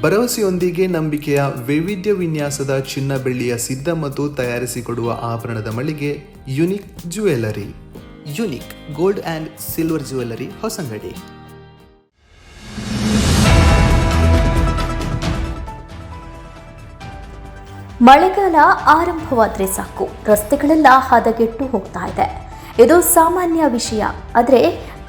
ಭರವಸೆಯೊಂದಿಗೆ ನಂಬಿಕೆಯ ವೈವಿಧ್ಯ ವಿನ್ಯಾಸದ ಚಿನ್ನ ಬೆಳ್ಳಿಯ ಸಿದ್ಧ ಮತ್ತು ತಯಾರಿಸಿಕೊಡುವ ಆಭರಣದ ಮಳಿಗೆ unique jewellery unique gold and silver jewellery Hosangadi. ಮಳೆಗಾಲ ಆರಂಭವಾದರೆ ಸಾಕು. ರಸ್ತೆಗಳೆಲ್ಲ ಹದಗೆಟ್ಟು ಹೋಗ್ತಾ ಇದೆ. ಇದು ಸಾಮಾನ್ಯ ವಿಷಯ. ಆದರೆ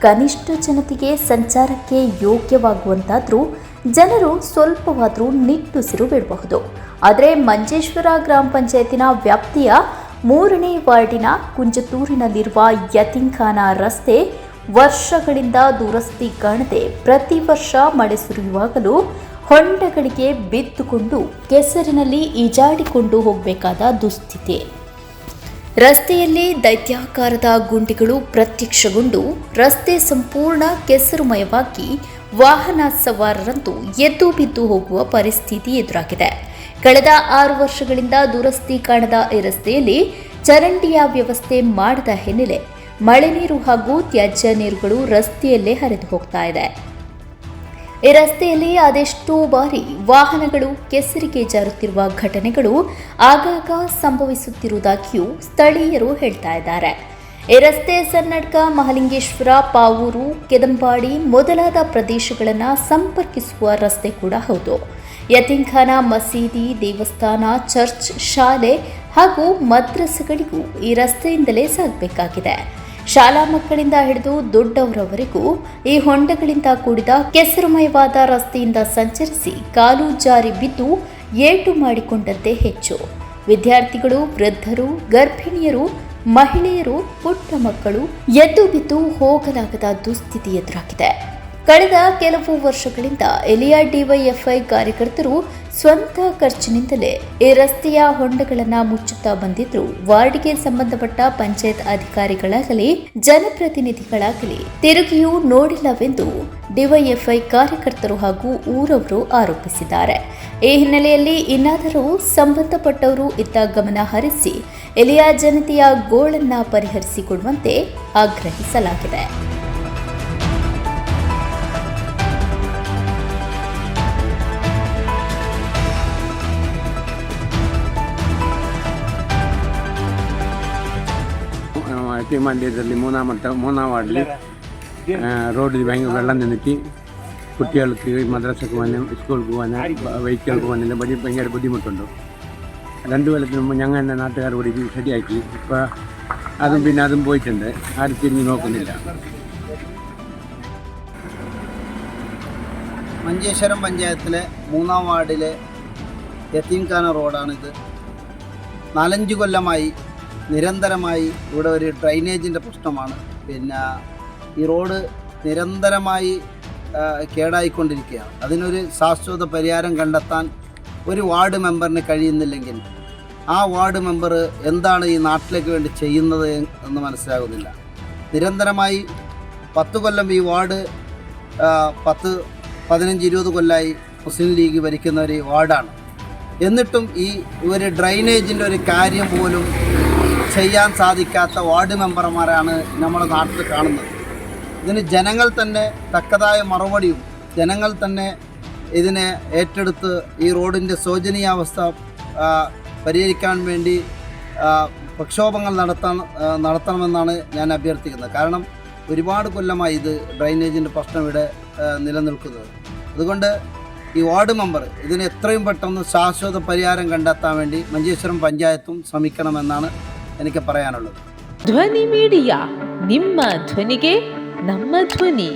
ಕನಿಷ್ಠ ಜನತೆಗೆ ಸಂಚಾರಕ್ಕೆ ಯೋಗ್ಯವಾಗುವಂತಾದರೂ ಜನರು ಸ್ವಲ್ಪವಾದರೂ ನಿಟ್ಟುಸಿರು ಬಿಡಬಹುದು. ಆದರೆ ಮಂಜೇಶ್ವರ ಗ್ರಾಮ ಪಂಚಾಯತಿನ ವ್ಯಾಪ್ತಿಯ ಮೂರನೇ ವಾರ್ಡಿನ ಕುಂಜತೂರಿನಲ್ಲಿರುವ ಯತಿಂಖಾನ ರಸ್ತೆ ವರ್ಷಗಳಿಂದ ದುರಸ್ತಿ ಕಾಣದೆ ಪ್ರತಿ ವರ್ಷ ಮಳೆ ಸುರಿಯುವಾಗಲೂ ಹೊಂಡಗಳಿಗೆ ಬಿದ್ದುಕೊಂಡು ಕೆಸರಿನಲ್ಲಿ ಈಜಾಡಿಕೊಂಡು ಹೋಗಬೇಕಾದ ದುಸ್ಥಿತಿ. ರಸ್ತೆಯಲ್ಲಿ ದೈತ್ಯಾಕಾರದ ಗುಂಡಿಗಳು ಪ್ರತ್ಯಕ್ಷಗೊಂಡು ರಸ್ತೆ ಸಂಪೂರ್ಣ ಕೆಸರುಮಯವಾಗಿ ವಾಹನ ಸವಾರರಂತೂ ಎದ್ದು ಬಿದ್ದು ಹೋಗುವ ಪರಿಸ್ಥಿತಿ ಎದುರಾಗಿದೆ. ಕಳೆದ ಆರು ವರ್ಷಗಳಿಂದ ದುರಸ್ತಿ ಕಾಣದ ಈ ರಸ್ತೆಯಲ್ಲಿ ಚರಂಡಿಯ ವ್ಯವಸ್ಥೆ ಮಾಡದ ಹಿನ್ನೆಲೆ ಮಳೆ ನೀರು ಹಾಗೂ ತ್ಯಾಜ್ಯ ನೀರುಗಳು ರಸ್ತೆಯಲ್ಲೇ ಹರಿದು ಹೋಗ್ತಾ ಇದೆ. ಈ ರಸ್ತೆಯಲ್ಲಿ ಅದೆಷ್ಟೋ ಬಾರಿ ವಾಹನಗಳು ಕೆಸರಿಗೆ ಜಾರುತ್ತಿರುವ ಘಟನೆಗಳು ಆಗಾಗ ಸಂಭವಿಸುತ್ತಿರುವುದಾಗಿಯೂ ಸ್ಥಳೀಯರು ಹೇಳ್ತಾ ಇದ್ದಾರೆ. ಈ ರಸ್ತೆ ಸನ್ನಡ್ಕ ಮಹಲಿಂಗೇಶ್ವರ, ಪಾವೂರು, ಕೆದಂಬಾಡಿ ಮೊದಲಾದ ಪ್ರದೇಶಗಳನ್ನು ಸಂಪರ್ಕಿಸುವ ರಸ್ತೆ ಕೂಡ ಹೌದು. ಯತೀಂಖಾನ ಮಸೀದಿ, ದೇವಸ್ಥಾನ, ಚರ್ಚ್, ಶಾಲೆ ಹಾಗೂ ಮದ್ರಸೆಗಳಿಗೂ ಈ ರಸ್ತೆಯಿಂದಲೇ ಸಾಗಬೇಕಾಗಿದೆ. ಶಾಲಾ ಮಕ್ಕಳಿಂದ ಹಿಡಿದು ದೊಡ್ಡವರವರೆಗೂ ಈ ಹೊಂಡಗಳಿಂದ ಕೂಡಿದ ಕೆಸರುಮಯವಾದ ರಸ್ತೆಯಿಂದ ಸಂಚರಿಸಿ ಕಾಲು ಜಾರಿ ಬಿದ್ದು ಏಟು ಮಾಡಿಕೊಂಡಂತೆ ಹೆಚ್ಚು. ವಿದ್ಯಾರ್ಥಿಗಳು, ವೃದ್ಧರು, ಗರ್ಭಿಣಿಯರು ಮಹಿಳೆಯರು ಪುಟ್ಟ ಮಕ್ಕಳು ಎದ್ದು ಬಿದ್ದು ಹೋಗಲಾಗದ ದುಸ್ಥಿತಿ ಎದುರಾಗಿದೆ. ಕಳೆದ ಕೆಲವು ವರ್ಷಗಳಿಂದ ಎಲಿಯಾ ಡಿವೈಎಫ್ಐ ಕಾರ್ಯಕರ್ತರು ಸ್ವಂತ ಖರ್ಚಿನಿಂದಲೇ ಈ ರಸ್ತೆಯ ಹೊಂಡಗಳನ್ನು ಮುಚ್ಚುತ್ತಾ ಬಂದಿದ್ರು. ವಾರ್ಡ್ಗೆ ಸಂಬಂಧಪಟ್ಟ ಪಂಚಾಯತ್ ಅಧಿಕಾರಿಗಳಾಗಲಿ, ಜನಪ್ರತಿನಿಧಿಗಳಾಗಲಿ ತಿರುಗಿಯೂ ನೋಡಿಲ್ಲವೆಂದು ಡಿವೈಎಫ್ಐ ಕಾರ್ಯಕರ್ತರು ಹಾಗೂ ಊರವರು ಆರೋಪಿಸಿದ್ದಾರೆ ಈ ಹಿನ್ನೆಲೆಯಲ್ಲಿ ಇನ್ನಾದರೂ ಸಂಬಂಧಪಟ್ಟವರು ಇತ್ತ ಗಮನ ಹರಿಸಿ ಎಲಿಯ ಜನತೆಯ ಗೋಳನ್ನು ಪರಿಹರಿಸಿಕೊಡುವಂತೆ ಆಗ್ರಹಿಸಲಾಗಿದೆ ಮಂಡ್ಯದಲ್ಲಿ ಮೂನಾ ಮಟ್ಟ ಮೂನಾ റോഡിൽ ഭയങ്കര വെള്ളം നിന്നിട്ട് കുട്ടികൾക്ക് മദ്രസക്ക് പോകാനും സ്കൂൾ പോകാനും വെഹിക്കിൾക്ക് പോകാനും വലിയ ഭയങ്കര ബുദ്ധിമുട്ടുണ്ട്. രണ്ടു കൊല്ലത്തിന് മുമ്പ് ഞങ്ങൾ തന്നെ നാട്ടുകാർ കൂടി ഇത് ശരിയാക്കി ഇപ്പോൾ അതും പിന്നെ അതും പോയിട്ടുണ്ട്. ആരും തിരിഞ്ഞ് നോക്കുന്നില്ല. മഞ്ചേശ്വരം പഞ്ചായത്തിലെ മൂന്നാം വാർഡിലെ യത്തീംഖാന റോഡാണിത്. നാലഞ്ച് കൊല്ലമായി നിരന്തരമായി ഇവിടെ ഒരു ഡ്രൈനേജിന്റെ പ്രശ്നമാണ്. പിന്നെ ഈ റോഡ് നിരന്തരമായി കേടായിക്കൊണ്ടിരിക്കുകയാണ്. അതിനൊരു ശാശ്വത പരിഹാരം കണ്ടെത്താൻ ഒരു വാർഡ് മെമ്പറിന് കഴിയുന്നില്ലെങ്കിൽ ആ വാർഡ് മെമ്പർ എന്താണ് ഈ നാട്ടിലേക്ക് വേണ്ടി ചെയ്യുന്നത് എന്ന് മനസ്സിലാകുന്നില്ല. നിരന്തരമായി പത്ത് കൊല്ലം ഈ വാർഡ് പത്ത് പതിനഞ്ച് ഇരുപത് കൊല്ലമായി മുസ്ലിം ലീഗ് ഭരിക്കുന്ന ഒരു വാർഡാണ്. എന്നിട്ടും ഈ ഒരു ഡ്രൈനേജിന്റെ ഒരു കാര്യം പോലും ചെയ്യാൻ സാധിക്കാത്ത വാർഡ് മെമ്പർമാരാണ് നമ്മുടെ നാട്ടിൽ കാണുന്നത്. ഇതിന് ജനങ്ങൾ തന്നെ തക്കതായ മറുപടിയും ജനങ്ങൾ തന്നെ ഇതിനെ ഏറ്റെടുത്ത് ഈ റോഡിൻ്റെ ശോചനീയാവസ്ഥ ആ, പരിഹരിക്കാൻ വേണ്ടി ആ, പ്രക്ഷോഭങ്ങൾ നടത്താൻ ആ, നടത്തണമെന്നാണ് ഞാൻ അഭ്യർത്ഥിക്കുന്നത് കാരണം ഒരുപാട് കൊല്ലമായി ഇത് ഡ്രൈനേജിൻ്റെ പ്രശ്നം ഇവിടെ ആ, നിലനിൽക്കുന്നത് അതുകൊണ്ട് ഈ വാർഡ് മെമ്പർ ഇതിന് എത്രയും പെട്ടെന്ന് ശാശ്വത പരിഹാരം കണ്ടെത്താൻ വേണ്ടി മഞ്ചേശ്വരം പഞ്ചായത്തും ശ്രമിക്കണമെന്നാണ് എനിക്ക് പറയാനുള്ളത് ಧ್ವನಿ ಮೀಡಿಯಾ ನಿಮ್ಮ ಧ್ವನಿಗೆ ನಮ್ಮ ಧ್ವನಿ